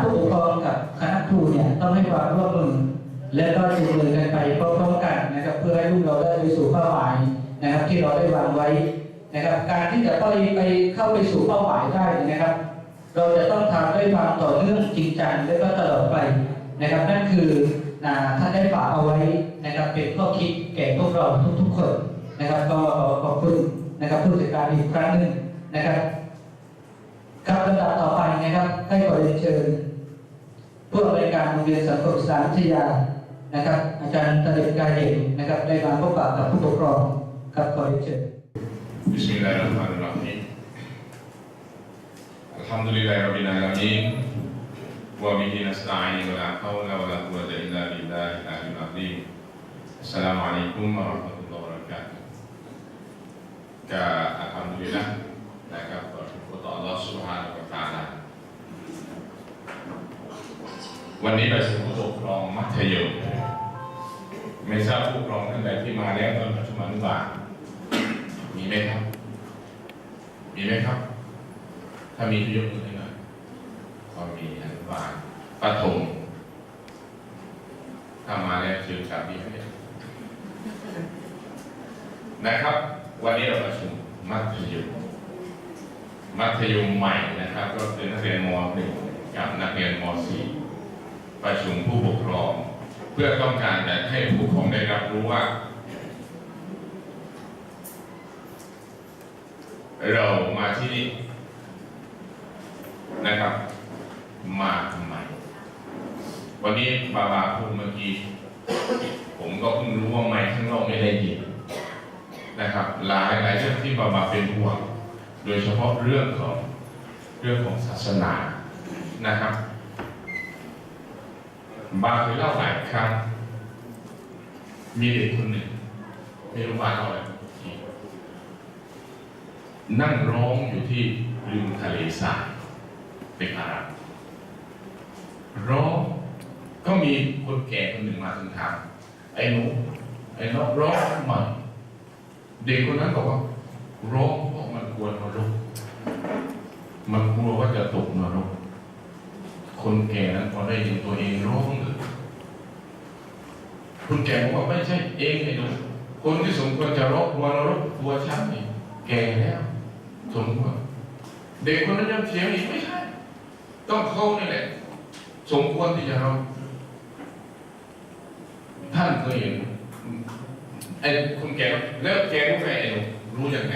ผู้ปกครองกับคณะครูเนี่ยต้องให้ความร่วมมือและก็จูงมือกันไปพร้อมๆกันนะครับ เพื่อให้ลูกเราได้ไปสู่เป้าหมายนะครับ ที่เราได้วางไว้นะครับ การที่จะไปไปเข้าไปสู่เป้าหมายได้นะครับ เราจะต้องทำด้วยความต่อเนื่องจริงจังและก็ตลอดไปนะครับ นั่นคืออ่าท่านได้ฝากเอาไว้นะครับ เป็นข้อคิดแก่พวกเราทุกๆคนนะครับ ก็ขอบคุณนะครับผู้จัดการอีกครั้งหนึ่งนะครับ ครับลำดับต่อไปนะครับ ให้ขอเรียนเชิญ ผู้อำนวยการโรงเรียนสังคมศึกษาวิทยานะครับ อาจารย์ตะเด็กกายเด่นนะครับ ได้มาพบปะกับผู้ปกครองครับขอเรียนเชิญ بسم الله الرحمن الرحيم الحمد لله رب العالمين وبه نستعين ولا حول ولا قوة إلا بالله العلي العظيم السلام عليكم ورحمة الله وبركاته ก็อั วันนี้ประชุมผู้ปกครองมัธยมไม่ทราบผู้ปกครองท่านใดที่มาแล้วตอนประชุมอนุบาลมีไหมครับ มีไหมครับ ถ้ามียกมือให้หน่อยพอมีอนุบาลปฐมถ้ามาแล้วเชิญครับดีไหมนะครับ วันนี้เราประชุมมัธยมมัธยมใหม่นะครับ ก็คือนักเรียนม .1 กับนักเรียนม .4 ประชุมผู้ปกครอง เพื่อต้องการจะให้ผู้ปกครองได้รับรู้ว่า เรามาที่นี่นะครับ มาทำไม วันนี้บาบาพูดเมื่อกี้ ผมก็เพิ่งรู้ว่าไม่ข้างนอกไม่ได้ยินนะครับ หลายหลายเรื่องที่บาบาเป็นห่วง โดยเฉพาะเรื่องของเรื่องของศาสนานะครับ บาเคยเล่าหลายครั้ง มีเด็กคนหนึ่งไม่รู้ว่าเล่าอะไรนั่งร้องอยู่ที่ริมทะเลสาบเป็นอารับร้องก็มีคนแก่คนหนึ่งมาถึงถามไอ้หนูไอ้น้องร้องทำไมเด็กคนนั้นบอกว่าร้องเพราะมันกลัวนรกมันกลัวว่าจะตกนรก คนแก่นั้นพอได้ยินตัวเองร้องเลยคนแก่บอกว่าไม่ใช่เองไอ้หนูคนที่สมควรจะร้องกลัวนรกตัวฉันนี่แก่แล้วสมควรเด็กคนนั้นยังเถียงอีกไม่ใช่ ต้องเขานี่แหละ สมควรที่จะเราท่านเคยเห็นไอ้คนแก่แล้วแกรู้ไหมไอ้รู้ยังไง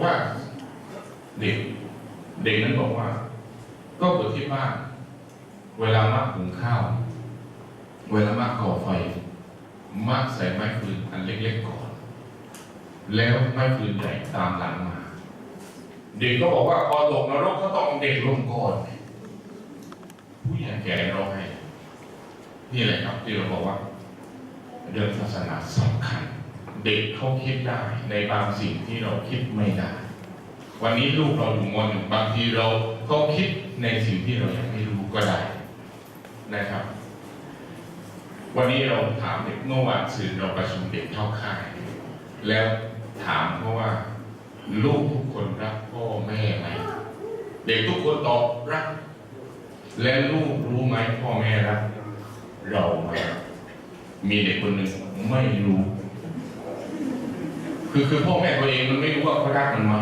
ว่าเด็ก เด็กนั้นบอกว่า ก็เกิดที่บ้าน เวลามาหุงข้าว เวลามากก่อไฟมาใส่ไม้ฟืนอันเล็กๆก่อน แล้วไม่คืนใหญ่ตามหลังมา เด็กก็บอกว่าพอตกนรกก็ต้องเด็กลงก่อน ผู้ใหญ่แก่ร้องไห้นี่แหละครับที่เราบอกว่า เรื่องศาสนาสำคัญ เด็กเขาคิดได้ในบางสิ่งที่เราคิดไม่ได้ วันนี้ลูกเราอยู่มหนึ่งบางทีเราเขาคิดในสิ่งที่เรายังไม่รู้ก็ได้ นะครับ วันนี้เราถามเด็กเมื่อวานสื่อเราประชุมเด็กเข้าค่าย แล้วถามเพราะว่า ลูกทุกคนรักพ่อแม่ไหมเด็กทุกคนตอบรัก และลูกรู้ไหมพ่อแม่รักเราไหมมีเด็กคนหนึ่งไม่รู้ คือคือพ่อแม่ตัวเองมันไม่รู้ว่าเขารักมันไหม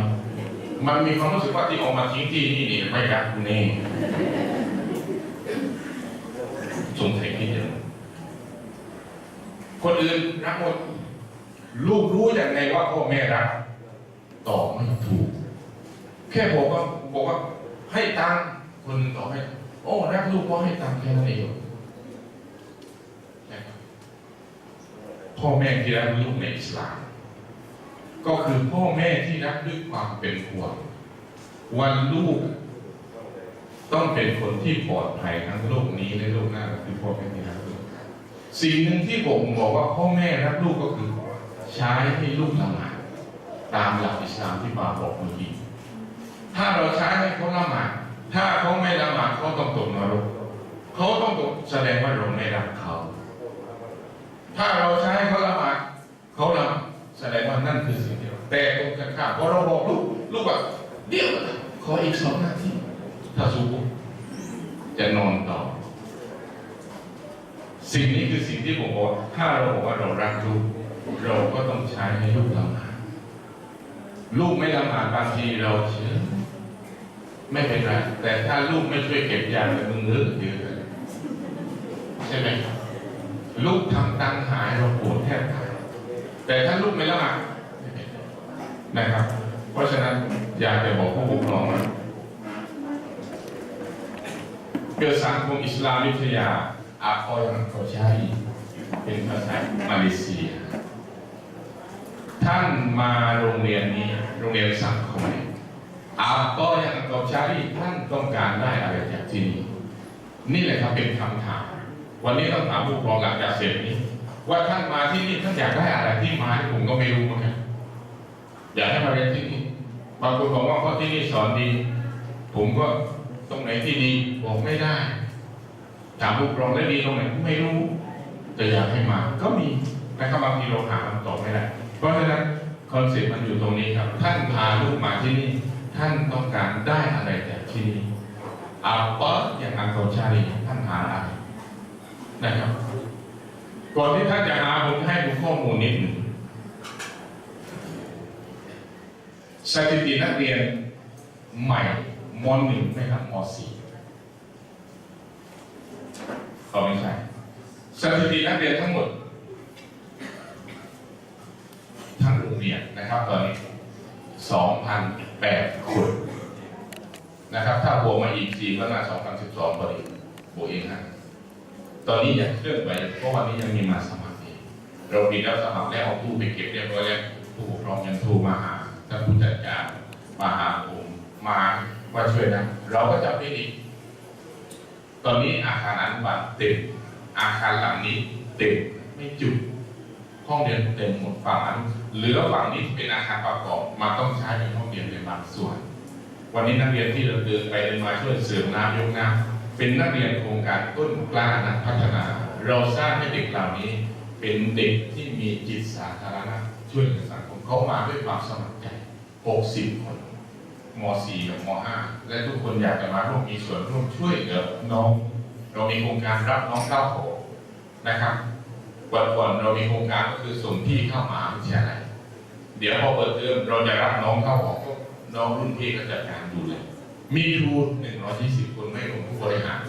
มันมีความรู้สึกว่าที่ออกมาทิ้งที่นี่นี่ไม่รักกูแน่สงสัยคิดอย่างนั้นคน อื่นรักหมด ลูกรู้อย่างไงว่าพ่อแม่รักตอบไม่ถูก แค่บอกว่าบอกว่าให้ตังคนตอบให้โอ้รักลูกเพราะให้ตังแค่นั้นเองพ่อแม่ที่รักลูกในอิสลาม ก็คือพ่อแม่ที่รักด้วยความเป็นห่วงวันลูก ต้องเป็นคนที่ปลอดภัยทั้งโลกนี้และโลกหน้าคือพ่อแม่ สิ่งหนึ่งที่ผมบอกว่าพ่อแม่รักลูกก็คือ ใช้ให้ลูกละหมาดตามหลักอิสลามที่บาบอกเมื่อกี้ถ้าเราใช้ให้เขาละหมาดถ้าเขาไม่ละหมาดเขาต้องตกนรกเขาต้องตกแสดงว่าเราไม่รักเขา ถ้าเราใช้ให้เขาละหมาดเขาละแสดงว่านั่นคือสิ่งที่เราแต่ตรงกันข้ามพอเราบอกลูกลูกว่าเดี๋ยวขออีกสองนาทีถ้าสู้จะนอนต่อ สิ่งนี้คือสิ่งที่ผมบอกว่าถ้าเราบอกว่าเรารักลูกเราก็ต้องใช้ให้ลูกละหมาดลูกไม่ละหมาดบางทีเราเชื่อไม่เป็นไรแต่ถ้าลูกไม่ช่วยเก็บยาแต่มึงเลิกเยอะใช่ไหมลูกทำตังหายเราปวดแทบตายแต่ถ้าลูกไม่ละหมาดนะครับ เพราะฉะนั้นอยากจะบอกผู้ปกครองว่าเกิดสังคมอิสลามวิทยา อาคอยมันเขาใช้เป็นภาษามาเลเซีย ท่านมาโรงเรียนนี้โรงเรียนสังคมอาก็ยังกอบชาลีท่านต้องการได้อะไรจากที่นี่นี่แหละครับเป็นคำถาม วันนี้ต้องถามผู้ปกครองหลังจากเสร็จนี้ ว่าท่านมาที่นี่ท่านอยากได้อะไรที่มาที่ผมก็ไม่รู้เหมือนกันอยากให้มาเรียนที่นี่บางคนบอกว่าเพราะที่นี่สอนดี ผมก็ตรงไหนที่ดีบอกไม่ได้ ถามผู้ปกครองได้ดีตรงไหนไม่รู้ แต่อยากให้มา ก็มีนะครับบางทีเราหาคำตอบไม่ได้ เพราะฉะนั้นคอนเซ็ปต์มันอยู่ตรงนี้ครับ ท่านพาลูกมาที่นี่ ท่านต้องการได้อะไรจากที่นี่อาเปออย่างอังโกชาลีท่านหาอะไรนะครับ ก่อนที่ท่านจะหาผมให้ดูข้อมูลนิดหนึ่งสถิตินักเรียนใหม่มหนึ่งไม่ครับมสี่ ก็ไม่ใช่สถิตินักเรียนทั้งหมด ทั้งโรงเรียนนะครับตอนนี้2,008คนนะครับ ถ้าบวกมาอีก4ก็น่า2,012พอดีบวกเองนะตอนนี้ยังเคลื่อนไปเพราะวันนี้ยังมีมาสมัครเอีกเรามีแล้วสมัครแล้วเอาตู้ไปเก็บเรียบร้อยแล้วผู้ปกครองยังโทรมาหาท่านผู้จัดการมาหาผมมาว่าช่วยนะ เราก็จะไปอี ตอนนี้อาคารอนุบาลเต็ม อาคารหลังนี้เต็มไม่จุห้องเรียนเต็มหมดฝั่งนั้นเหลือฝั่งนี้เป็นอาคารประกอบมาต้องใช้เป็นห้องเรียนในบางส่วน วันนี้นักเรียนที่เราเดินไปเดินมาช่วยเสริมน้ำยกน้ำเป็นนักเรียนโครงการต้นกล้านักพัฒนา เราสร้างให้เด็กเหล่านี้ เป็นเด็กที่มีจิตสาธารณะช่วยเหลือสังคมเขามาด้วยความสมัครใจ 60 คน ม .4 กับม .5 และทุกคนอยากจะมาร่วมมีส่วนร่วมช่วยเหลือน้อง เรามีโครงการรับน้องเข้าโหนะครับวันก่อนเรามีโครงการก็คือส่งพี่เข้ามาวิทยาลัยเดี๋ยวพอเปิดเทอมเราจะรับน้องเข้าหอก็น้องรุ่นพี่ก็จัดการดูแลมีครู120คนไม่รวมผู้บริหาร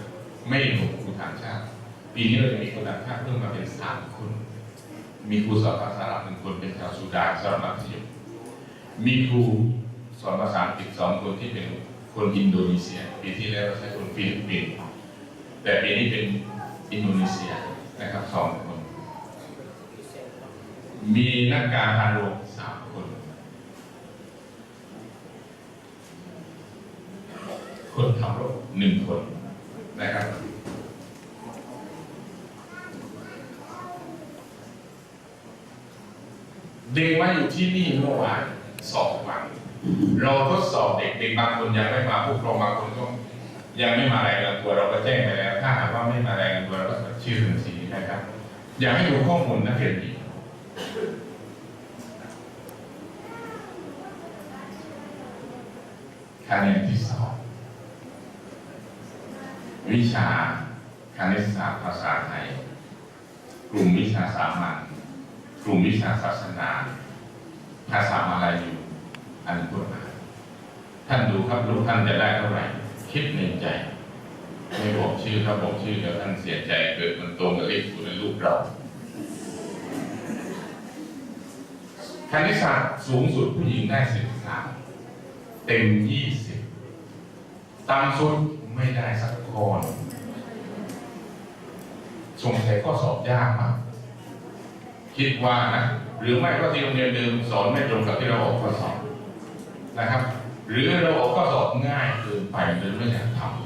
ไม่รวมครูต่างชาติปีนี้เราจะมีครูต่างชาติเพิ่มมาเป็นสามคน มีครูสอนภาษาอาหรับหนึ่งคนเป็นชาวสุดานสำหรับมัธยมมีครู สอนภาษาอังกฤษสองคนที่เป็นคนอินโดนีเซีย ปีที่แล้วเราใช้คนฟิลิปปินส์แต่ปีนี้เป็นอินโดนีเซียนะครับสองคน มีนักการพาโรงสามคน คนขับรถหนึ่งคนนะครับเด็กมาอยู่ที่นี่เมื่อวานสองวัน เราทดสอบเด็กเด็กบางคนยังไม่มาผู้ปกครองบางคนก็ยังไม่มารายงานตัวเราก็แจ้งไปแล้ว ถ้าหากว่าไม่มารายงานตัวเราก็ชื่อถึงสีนะครับ อยากให้ดูข้อมูลนักเรียนอีกคะแนนที่สองวิชาคณิตศาสตร์ภาษาไทย กลุ่มวิชาสามัญกลุ่มวิชาศาสนา ภาษามาลายูอันกฎหมาย ท่านดูครับลูกท่านจะได้เท่าไหร่คิดในใจ ไม่บอกชื่อถ้าบบอกชื่อเดี๋ยวท่านเสียใจเกิดมันตรงกับเลขศูนย์ในลูกเราคณิตศาสตร์สูงสุดผู้หญิงได้สิบสามเต็มยี่สิบต่ำสุดไม่ได้สักคนสงสัยข้อสอบยากมากคิดว่านะ หรือไม่ก็ที่โรงเรียนเดิมสอนไม่ตรงกับที่เราออกข้อสอบนะครับ หรือเราออกข้อสอบง่ายเกินไปเลยไม่อยากทำ